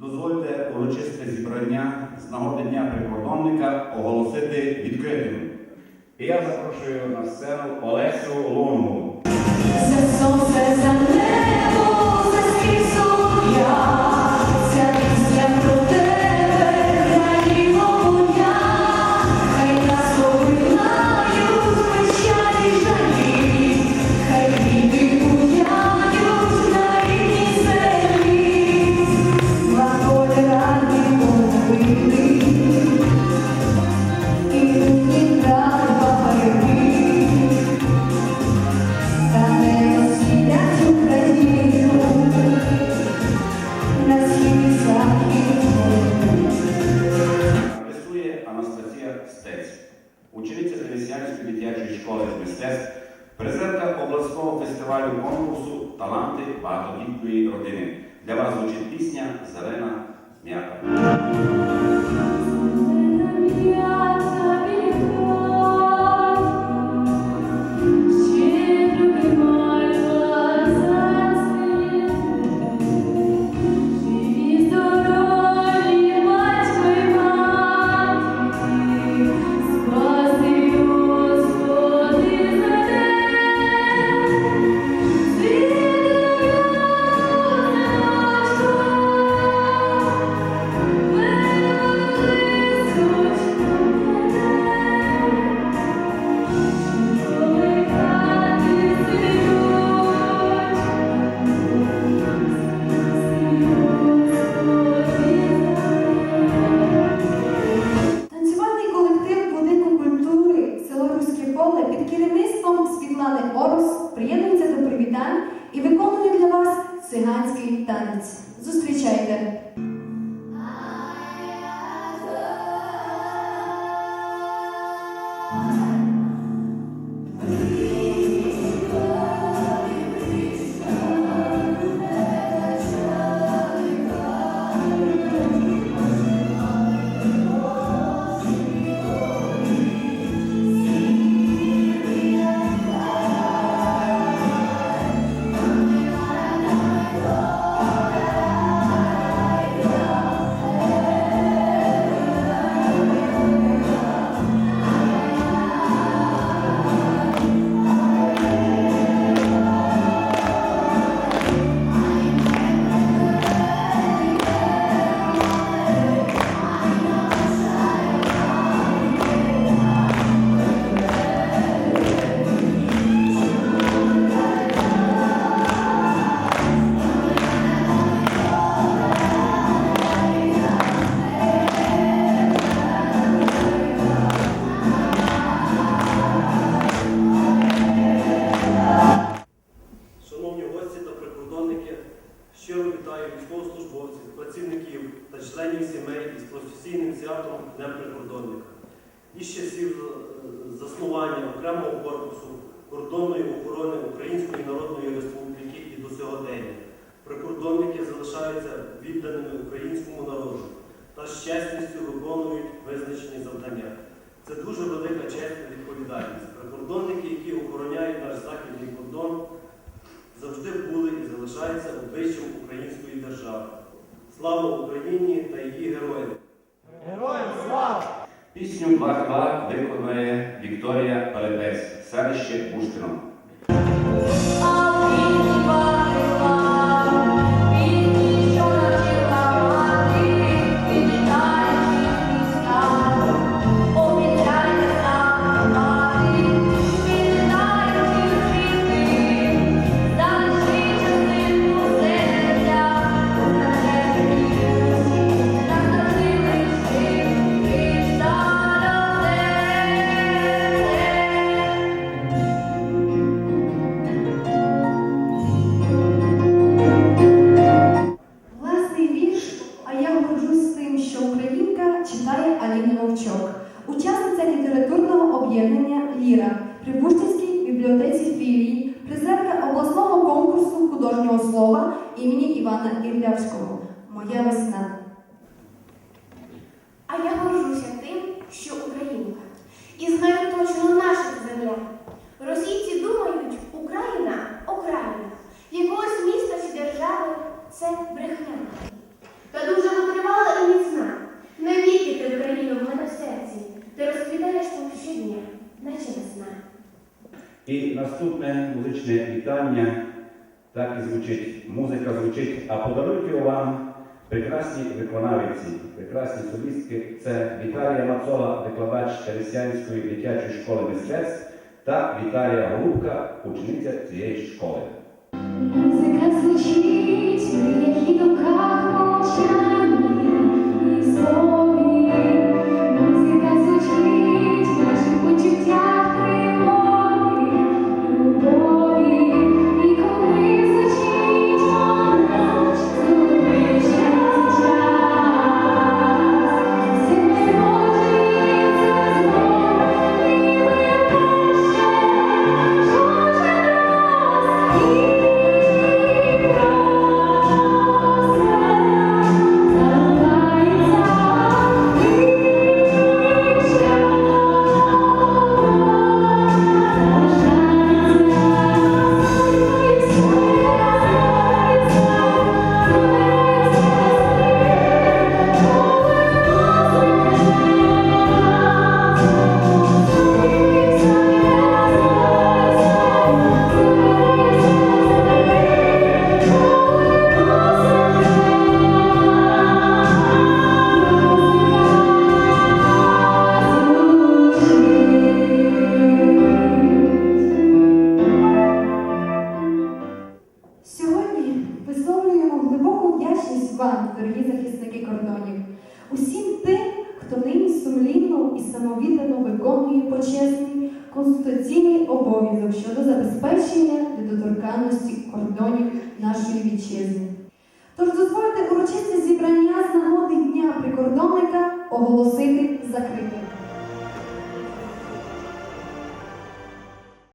Дозвольте урочисте зібрання з нагоди Дня прикордонника оголосити відкритим. І я запрошую на сцену Олесю Лонгу. Призерка обласного фестивалю конкурсу Таланти багатодітної родини. Для вас звучить пісня Зелена м'ята. Заснування окремого корпусу кордонної охорони Української Народної Республіки і до сьогодення. Прикордонники залишаються відданими українському народу та з чесністю виконують визначені Пісню «Два-два» виконує Вікторія Перепець селище Буштино. нього слова імені Івана Ірлявського Моя весна. А я горжуся тим, що українка. І знаю точно наша земля. Російці думають, Україна окраїна. Якогось міста чи держави це брехня. Та дуже витривала і міцна. Навіки ти Україну в мене в серці. Ти розквітаєш там щодня, наче весна. І наступне музичне вітання так і звучить. Музика звучить, а подарують його вам прекрасні виконавиці, прекрасні солістки. Це Віталія Мацола, викладач Тересянської дитячої школи мистецтв та Віталія Голубка, учениця цієї школи. Музика звучить мріях і думках мовчані і слові. Вам, дорогі захисники кордонів, усім тим, хто нині сумлінно і самовіддано виконує почесний конституційний обов'язок щодо забезпечення недоторканності кордонів нашої вітчизни. Тож дозвольте урочисте зібрання з нагоди Дня прикордонника оголосити закритим.